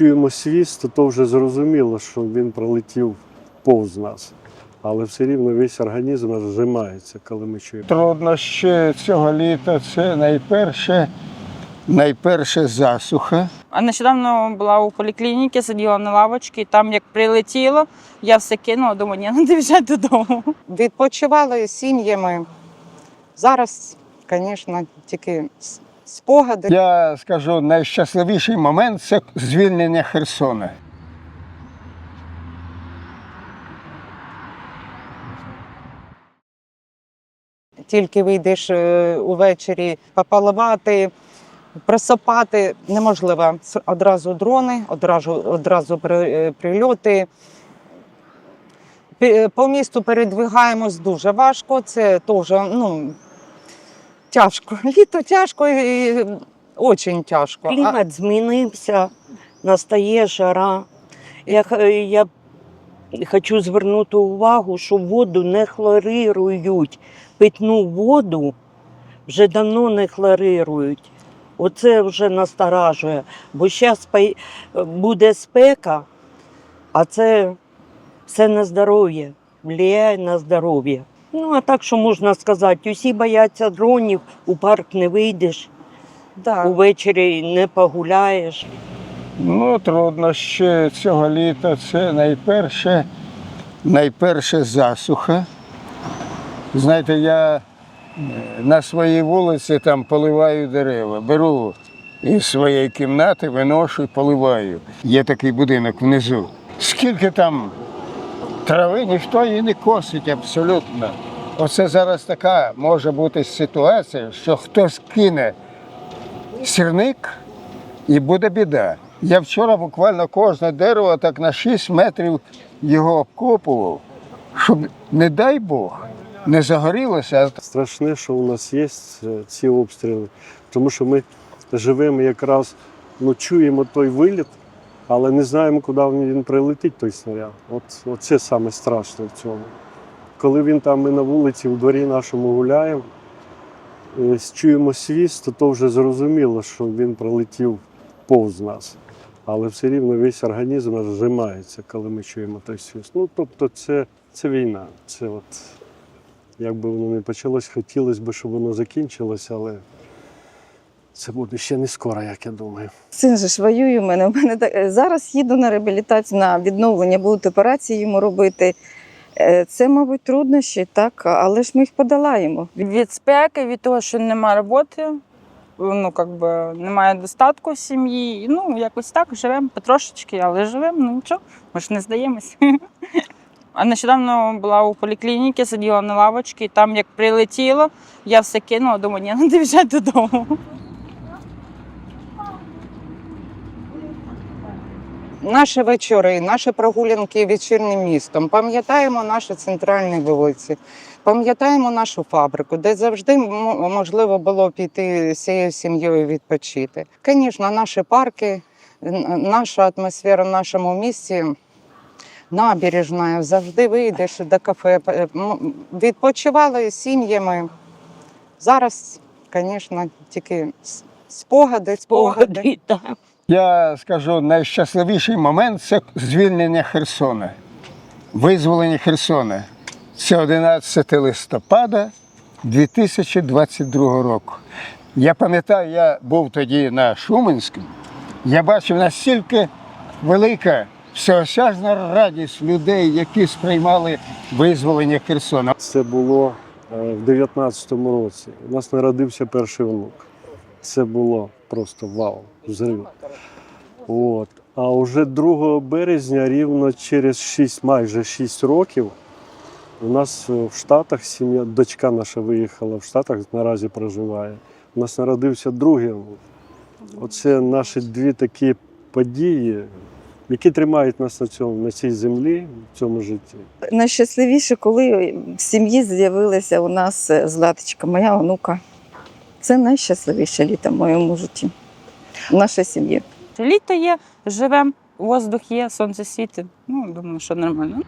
чуємо свіст, то, то вже зрозуміло, що він пролетів повз нас. Але все рівно весь організм аж зжимається, коли ми чуємо. Труднощі цього літа це найперше, найперше засуха. А нещодавно була у поліклініці, сиділа на лавочці, і там як прилетіло, я все кинула, думаю, ні, не біжать додому. Відпочивали з сім'ями. Зараз, звісно, тільки спогади. Я скажу, найщасливіший момент це звільнення Херсона. Тільки вийдеш е, увечері попаливати, присипати неможливо. Одразу дрони, одразу, одразу е, прильоти. По місту передвигаємось дуже важко. Це теж ну, тяжко. Літо тяжко і дуже тяжко. А- Клімат змінився, настає жара. Я, я хочу звернути увагу, що воду не хлорирують. Питну воду вже давно не хлорирують. Оце вже насторажує. Бо зараз буде спека, а це все на здоров'я, впливає на здоров'я. Ну, а так, що можна сказати, усі бояться дронів, у парк не вийдеш. Да. Увечері не погуляєш. Ну, труднощі цього літа це найперше, найперше засуха. Знаєте, я е, на своїй вулиці там поливаю дерева. Беру із своєї кімнати, виношу і поливаю. Є такий будинок внизу. Скільки там трави, ніхто її не косить абсолютно. Оце зараз така може бути ситуація, що хтось кине сірник і буде біда. Я вчора буквально кожне дерево так на 6 метрів його обкопував, щоб, не дай Бог, не загорілося. Страшне, що у нас є е, ці обстріли, тому що ми живемо якраз, ну, чуємо той виліт, але не знаємо, куди він прилетить, той снаряд. От, от саме страшне в цьому. Коли він там ми на вулиці, в дворі нашому гуляємо, е, чуємо свіст, то, то вже зрозуміло, що він пролетів повз нас. Але все рівно весь організм аж зжимається, коли ми чуємо той свіст. Ну, тобто, це, це війна. Це от як би воно не почалось, хотілося б, щоб воно закінчилося, але це буде ще не скоро, як я думаю. Син же ж воює у мене. У мене так- зараз їду на реабілітацію, на відновлення, будуть операції йому робити. Е, Це, мабуть, труднощі, так, але ж ми їх подолаємо. Від спеки, від того, що немає роботи, ну, как би, немає достатку в сім'ї. Ну, якось так живемо потрошечки, але живемо, ну нічого, ми ж не здаємось. А нещодавно була у поліклініці, сиділа на лавочці, і там як прилетіло, я все кинула, думаю, ні, не біжать додому. Наші вечори, наші прогулянки вечірнім містом. Пам'ятаємо наші центральні вулиці, пам'ятаємо нашу фабрику, де завжди можливо було піти всією сім'єю відпочити. Звісно, наші парки, наша атмосфера в нашому місті. Набережна, завжди вийдеш до кафе. Відпочивали з сім'ями. Зараз, звісно, тільки спогади, спогади. Так. Я скажу, найщасливіший момент це звільнення Херсона, визволення Херсона. Це 11 листопада 2022 року. Я пам'ятаю, я був тоді на Шуменському. Я бачив настільки велика всеосяжна радість людей, які сприймали визволення Херсона. Це було е, в 19-му році. У нас народився перший внук. Це було просто вау, взрив. От. А вже 2 березня, рівно через 6, майже 6 років, у нас в Штатах сім'я, дочка наша виїхала в Штатах, наразі проживає. У нас народився другий. Оце наші дві такі події, які тримають нас на цьому, на цій землі, в цьому житті. Найщасливіше, коли в сім'ї з'явилася у нас е, Златочка, моя онука. Це найщасливіше літо в моєму житті. В нашій сім'ї. Літо є, живемо, воздух є, сонце світить. Ну, думаю, що нормально.